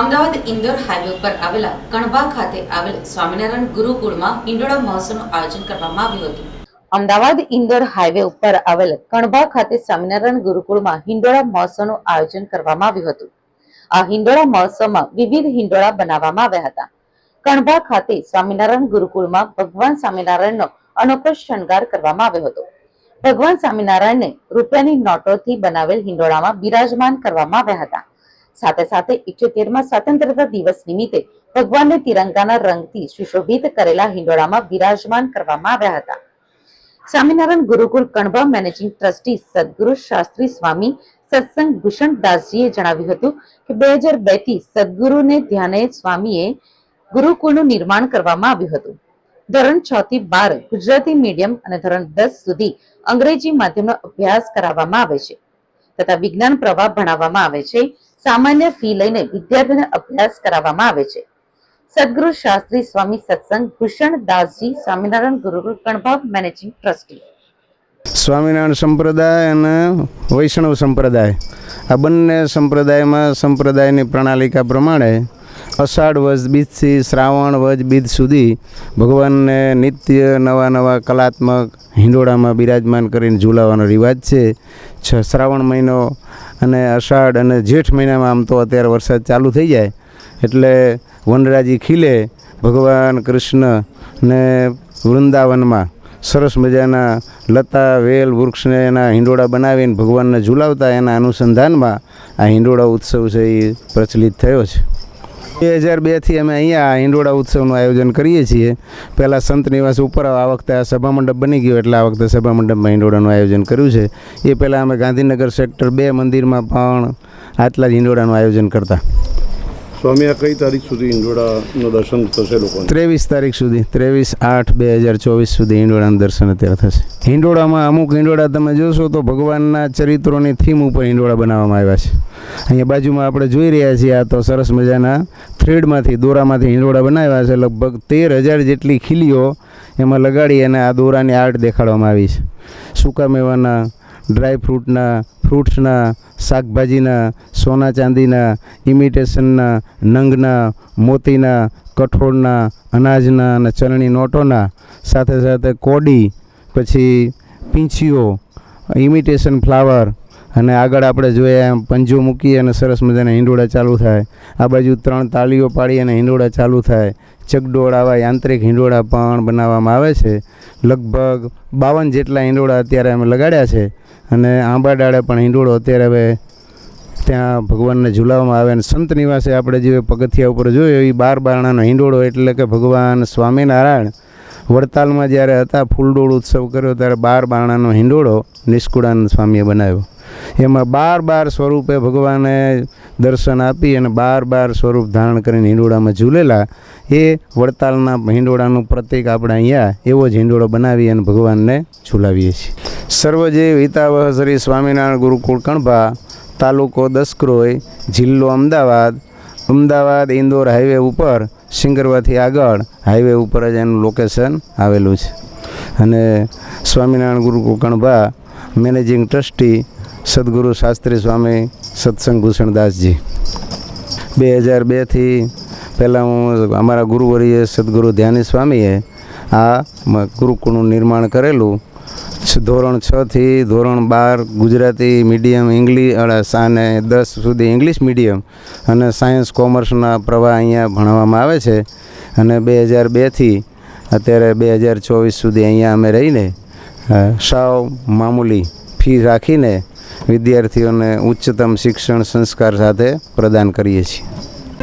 Ahmedabad Indore highway ઉપર આવેલા કણબા ખાતે આવેલ સ્વામિનારાયણ ગુરુકુળમાં હિંડોળા મહોત્સવનું આયોજન કરવામાં આવ્યું હતું. અમદાવાદ ઇન્દોર હાઈવે ઉપર આવેલ કણબા ખાતે સ્વામિનારાયણ ગુરુકુળમાં હિંડોળા મહોત્સવનું આયોજન કરવામાં આવ્યું હતું. આ હિંડોળા મહોત્સવમાં વિવિધ હિંડોળા બનાવવામાં આવ્યા હતા. કણબા ખાતે સ્વામિનારાયણ ગુરુકુળમાં ભગવાન સ્વામિનારાયણનો અનોખો શણગાર કરવામાં આવ્યો હતો. ભગવાન સ્વામિનારાયણને રૂપિયાની નોટોથી બનાવેલ હિંડોળામાં બિરાજમાન કરવામાં આવ્યા હતા. સાથે સાથે ઇઠ્યોતેરમાં સ્વતંત્રતા દિવસ નિમિત્તે ભગવાનને તિરંગાના રંગથી સુશોભિત કરેલા હિંડોળામાં બિરાજમાન કરવામાં આવ્યા હતા. સ્વામિનારાયણ ગુરુકુળ કણબા મેનેજિંગ ટ્રસ્ટી સદગુરુ શાસ્ત્રી સ્વામી સત્સંગ ભૂષણદાસજીએ જણાવ્યું હતું કે બે હજાર બેથી સદગુરુને ધ્યાને સ્વામીએ ગુરુકુળનું નિર્માણ કરવામાં આવ્યું હતું. ધોરણ છ થી બાર ગુજરાતી મીડિયમ અને ધોરણ દસ સુધી અંગ્રેજી માધ્યમનો અભ્યાસ કરાવવામાં આવે છે. તથા વિજ્ઞાન પ્રવાહ ભણાવવામાં આવે છે. સામાન્ય ફી લઈને વિદ્યાર્થીઓને અભ્યાસ કરાવવામાં આવે છે. સદગુરુ શાસ્ત્રી સ્વામી સત્સંગ ભૂષણ દાસજી સ્વામિનારાયણ ગુરુકુળ કણભાવ મેનેજિંગ ટ્રસ્ટી સ્વામિનારાયણ સંપ્રદાય અને વૈષ્ણવ સંપ્રદાય. આ બંને સંપ્રદાયમાં સંપ્રદાયની પ્રણાલિકા પ્રમાણે અષાઢ વજ બીજથી શ્રાવણ વજ બીજ સુધી ભગવાનને નિત્ય નવા નવા કલાત્મક હિંડોળામાં બિરાજમાન કરીને ઝૂલાવાનો રિવાજ છે. છ શ્રાવણ મહિનો અને અષાઢ અને જેઠ મહિનામાં આમ તો અત્યારે વરસાદ ચાલુ થઈ જાય. એટલે વનરાજી ખીલે ભગવાન કૃષ્ણ ને વૃંદાવનમાં સરસ મજાના લતા, વેલ, વૃક્ષને એના હિંડોળા બનાવીને ભગવાનને ઝુલાવતા એના અનુસંધાનમાં આ હિંડોળા ઉત્સવ છે એ પ્રચલિત થયો છે. બે હજાર બેથી અમે અહીંયા હિંડોળા ઉત્સવનું આયોજન કરીએ છીએ. પહેલાં સંત નિવાસ ઉપર આ વખતે આ સભામંડપ બની ગયો એટલે આ વખતે સભામંડપમાં હિંડોળાનું આયોજન કર્યું છે. એ પહેલાં અમે ગાંધીનગર સેક્ટર બે મંદિરમાં પણ આટલા જ હિંડોળાનું આયોજન કરતા. સ્વામી, આ કઈ તારીખ સુધી ઇન્ડોળાનું દર્શન થશે લોકોને? ત્રેવીસ તારીખ સુધી, ત્રેવીસ આઠ બે હજાર ચોવીસ સુધી હિંડોળાનું દર્શન અત્યારે થશે. હિંડોળામાં અમુક હિંડોળા તમે જોશો તો ભગવાનના ચરિત્રોની થીમ ઉપર હિંડોળા બનાવવામાં આવ્યા છે. અહીંયા બાજુમાં આપણે જોઈ રહ્યા છીએ આ તો સરસ મજાના થ્રેડમાંથી, દોરામાંથી હિંડોળા બનાવ્યા છે. લગભગ તેર હજાર જેટલી ખીલીઓ એમાં લગાડી અને આ દોરાની આર્ટ દેખાડવામાં આવી છે. સૂકા મેવાના ડ્રાય ફ્રૂટના ફ્રૂટ્સના શાકભાજીના, સોના ચાંદીના ઇમિટેશનના નંગના, મોતીના, કઠોળના, અનાજના અને ચલણી નોટોના, સાથે સાથે કોડી, પછી પીંછીઓ ઇમિટેશન ફ્લાવર અને આગળ આપણે જોઈએ એમ પંજો મૂકી અને સરસ મજાના હિંડોળા ચાલુ થાય. આ બાજુ ત્રણ તાળીઓ પાડી અને હિંડોળા ચાલુ થાય. ચગડોળ આવા યાંત્રિક હિંડોળા પણ બનાવવામાં આવે છે. લગભગ બાવન જેટલા હિંડોળા અત્યારે અમે લગાડ્યા છે. અને આંબા ડાળે પણ હિંડોળો અત્યારે હવે ત્યાં ભગવાનને ઝુલાવવામાં આવે અને સંત નિવાસે આપણે જે પગથિયા ઉપર જોયો, એ બાર બારણાનો હિંડોળો એટલે કે ભગવાન સ્વામિનારાયણ વડતાલમાં જ્યારે હતા, ફૂલડોળ ઉત્સવ કર્યો, ત્યારે બાર બારણાનો હિંડોળો નિષ્કુળાનંદ સ્વામીએ બનાવ્યો. એમાં બાર બાર સ્વરૂપે ભગવાને દર્શન આપી અને બાર બાર સ્વરૂપ ધારણ કરીને હિંડોળામાં ઝૂલેલા, એ વડતાલના હિંડોળાનું પ્રતીક આપણે અહીંયા એવો જ હિંડોળો બનાવી અને ભગવાનને ઝૂલાવીએ છીએ. સર્વજીવ હિતાવહ શ્રી સ્વામિનારાયણ ગુરુકુળ કણભા, તાલુકો દસક્રોય, જિલ્લો અમદાવાદ. અમદાવાદ ઇન્દોર હાઈવે ઉપર સિંગરવાથી આગળ, હાઈવે ઉપર જ એનું લોકેશન આવેલું છે. અને સ્વામિનારાયણ ગુરુકુળ કણભા, મેનેજિંગ ટ્રસ્ટી સદગુરુ શાસ્ત્રી સ્વામી સત્સંગ ભૂષણદાસજી બે હજાર બેથી પહેલાં હું અમારા ગુરુવરીએ સદગુરુ ધ્યાની સ્વામીએ આ ગુરુકુળનું નિર્માણ કરેલું. ધોરણ છથી ધોરણ બાર ગુજરાતી મીડિયમ ઇંગ્લિશ અને દસ સુધી ઇંગ્લિશ મીડિયમ અને સાયન્સ, કોમર્સના પ્રવાહ અહીંયા ભણવામાં આવે છે. અને બે હજાર બેથી અત્યારે બે હજાર ચોવીસ સુધી અહીંયા અમે રહીને સાવ મામૂલી ફી રાખીને વિદ્યાર્થીઓને ઉચ્ચતમ શિક્ષણ સંસ્કાર સાથે પ્રદાન કરીએ છીએ.